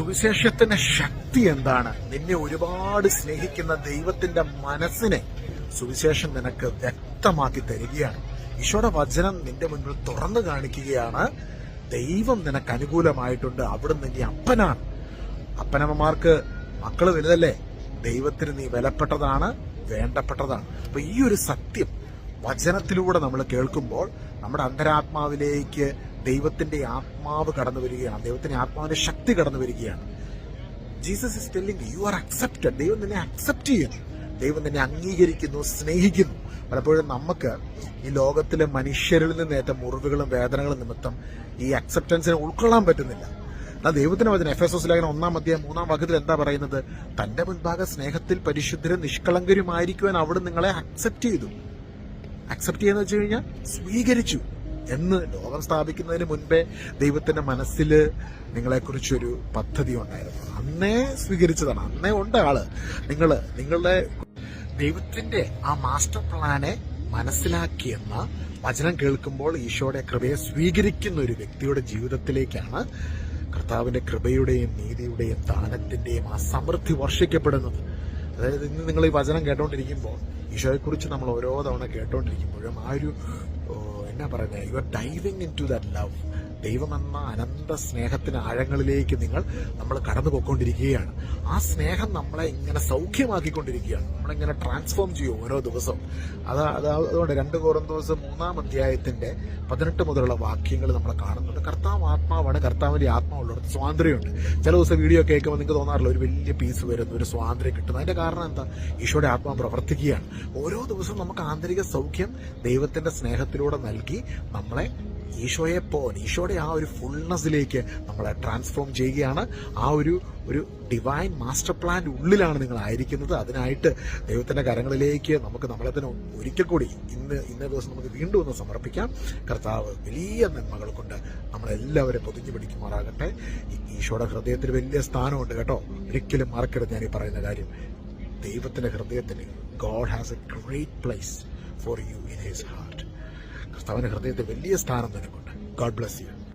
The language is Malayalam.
സുവിശേഷത്തിന്റെ ശക്തി എന്താണ്? നിന്നെ ഒരുപാട് സ്നേഹിക്കുന്ന ദൈവത്തിന്റെ മനസ്സിനെ സുവിശേഷം നിനക്ക് വ്യക്തമാക്കി തരികയാണ്. ഈശോയുടെ വചനം നിന്റെ മുന്നിൽ തുറന്നു കാണിക്കുകയാണ്. ദൈവം നിനക്ക് അനുകൂലമായിട്ടുണ്ട്. അവിടുന്ന് നീ അപ്പനാണ്. അപ്പനമ്മമാർക്ക് മക്കൾ വലുതല്ലേ? ദൈവത്തിന് നീ വിലപ്പെട്ടതാണ് വേണ്ടപ്പെട്ടതാണ്. അപ്പൊ ഈ ഒരു സത്യം വചനത്തിലൂടെ നമ്മൾ കേൾക്കുമ്പോൾ നമ്മുടെ അന്തരാത്മാവിലേക്ക് ദൈവത്തിന്റെ ആത്മാവ് കടന്നു വരികയാണ്. ദൈവത്തിന്റെ ആത്മാവിന്റെ ശക്തി കടന്നു വരികയാണ്. Jesus is telling you are accepted ദൈവം നിന്നെ അക്സെപ്റ്റ് ചെയ്യുന്നു. ദൈവം നിന്നെ അംഗീകരിക്കുന്നു സ്നേഹിക്കുന്നു. പലപ്പോഴും നമുക്ക് ഈ ലോകത്തിലെ മനുഷ്യരിൽ നിന്ന് ഏറ്റ മുറിവുകളും വേദനകളും നിമിത്തം ഈ അക്സെപ്റ്റൻസിനെ ഉൾക്കൊള്ളാൻ പറ്റുന്നില്ല. എന്നാൽ ദൈവത്തിന് വചന എഫ് എസ് എസ് ലേഖനം ഒന്നാം അധ്യായം മൂന്നാം ഭാഗത്തിൽ എന്താ പറയുന്നത്? തന്റെ മുൻഭാഗ സ്നേഹത്തിൽ പരിശുദ്ധരും നിഷ്കളങ്കരുമായിരിക്കുവാൻ അവിടെ നിങ്ങളെ അക്സെപ്റ്റ് ചെയ്തു. അക്സെപ്റ്റ് ചെയ്യുന്ന വെച്ച് കഴിഞ്ഞാൽ സ്വീകരിച്ചു. എന്ന് ലോകം സ്ഥാപിക്കുന്നതിന് മുൻപേ ദൈവത്തിന്റെ മനസ്സിൽ നിങ്ങളെക്കുറിച്ചൊരു പദ്ധതി ഉണ്ടായിരുന്നു. അന്നേ സ്വീകരിച്ചതാണ്. അന്നേ ഉണ്ട് ആൾ. നിങ്ങൾ നിങ്ങളുടെ ദൈവത്തിന്റെ ആ മാസ്റ്റർ പ്ലാനെ മനസ്സിലാക്കിയെന്ന വചനം കേൾക്കുമ്പോൾ ഈശോയുടെ കൃപയെ സ്വീകരിക്കുന്ന ഒരു വ്യക്തിയുടെ ജീവിതത്തിലേക്കാണ് കർത്താവിന്റെ കൃപയുടെയും നീതിയുടെയും ദാനത്തിന്റെയും ആ സമൃദ്ധി വർഷിക്കപ്പെടുന്നത്. അതായത് ഇന്ന് നിങ്ങൾ ഈ വചനം കേട്ടോണ്ടിരിക്കുമ്പോൾ ഈശോയെക്കുറിച്ച് നമ്മൾ ഓരോ തവണ കേട്ടോണ്ടിരിക്കുമ്പോഴും ആ ഒരു എന്നാ പറയുന്നത് you are diving into that love ദൈവം എന്ന അനന്ത സ്നേഹത്തിന് ആഴങ്ങളിലേക്ക് നിങ്ങൾ നമ്മൾ കടന്നു പോയിക്കൊണ്ടിരിക്കുകയാണ്. ആ സ്നേഹം നമ്മളെ ഇങ്ങനെ സൗഖ്യമാക്കിക്കൊണ്ടിരിക്കുകയാണ്. നമ്മളിങ്ങനെ ട്രാൻസ്ഫോം ചെയ്യും ഓരോ ദിവസവും. അത് അതുകൊണ്ട് രണ്ട് കോറും ദിവസം മൂന്നാം അധ്യായത്തിന്റെ പതിനെട്ട് മുതലുള്ള വാക്യങ്ങൾ നമ്മൾ കാണുന്നുണ്ട്. കർത്താവ് ആത്മാവാണ്. കർത്താവിന്റെ ആത്മാവുള്ളിടത്ത് സ്വാതന്ത്ര്യമുണ്ട്. ചില ദിവസം വീഡിയോ കേൾക്കുമ്പോൾ നിങ്ങൾക്ക് തോന്നാറില്ല ഒരു വലിയ പീസ് വരുന്നു ഒരു സ്വാതന്ത്ര്യം കിട്ടുന്നു. അതിന്റെ കാരണം എന്താ? ഈശോയുടെ ആത്മാവ് പ്രവർത്തിക്കുകയാണ്. ഓരോ ദിവസവും നമുക്ക് ആന്തരിക സൗഖ്യം ദൈവത്തിന്റെ സ്നേഹത്തിലൂടെ നൽകി നമ്മളെ ഈശോയെ പോൻ ഈശോയുടെ ആ ഒരു ഫുൾനെസ്സിലേക്ക് നമ്മളെ ട്രാൻസ്ഫോം ചെയ്യുകയാണ്. ആ ഒരു ഒരു ഡിവൈൻ മാസ്റ്റർ പ്ലാന്റെ ഉള്ളിലാണ് നിങ്ങൾ ആയിരിക്കുന്നത്. അതിനായിട്ട് ദൈവത്തിന്റെ കരങ്ങളിലേക്ക് നമുക്ക് നമ്മളെ തന്നെ ഒരിക്കൽ കൂടി ഇന്ന് ഇന്നേ ദിവസം നമുക്ക് വീണ്ടും ഒന്ന് സമർപ്പിക്കാം. കർത്താവ് വലിയ നന്മകൾ കൊണ്ട് നമ്മളെല്ലാവരും പൊതിഞ്ഞു പിടിക്കുമാറാകട്ടെ. ഈശോയുടെ ഹൃദയത്തിൽ വലിയ സ്ഥാനമുണ്ട് കേട്ടോ. ഒരിക്കലും മറക്കരുത് ഞാൻ ഈ പറയുന്ന കാര്യം. ദൈവത്തിന്റെ ഹൃദയത്തിൽ God has a great place for you in his heart കർത്താവിന്റെ ഹൃദയത്തിൽ വലിയ സ്ഥാനം നിനക്കുണ്ട്. God bless you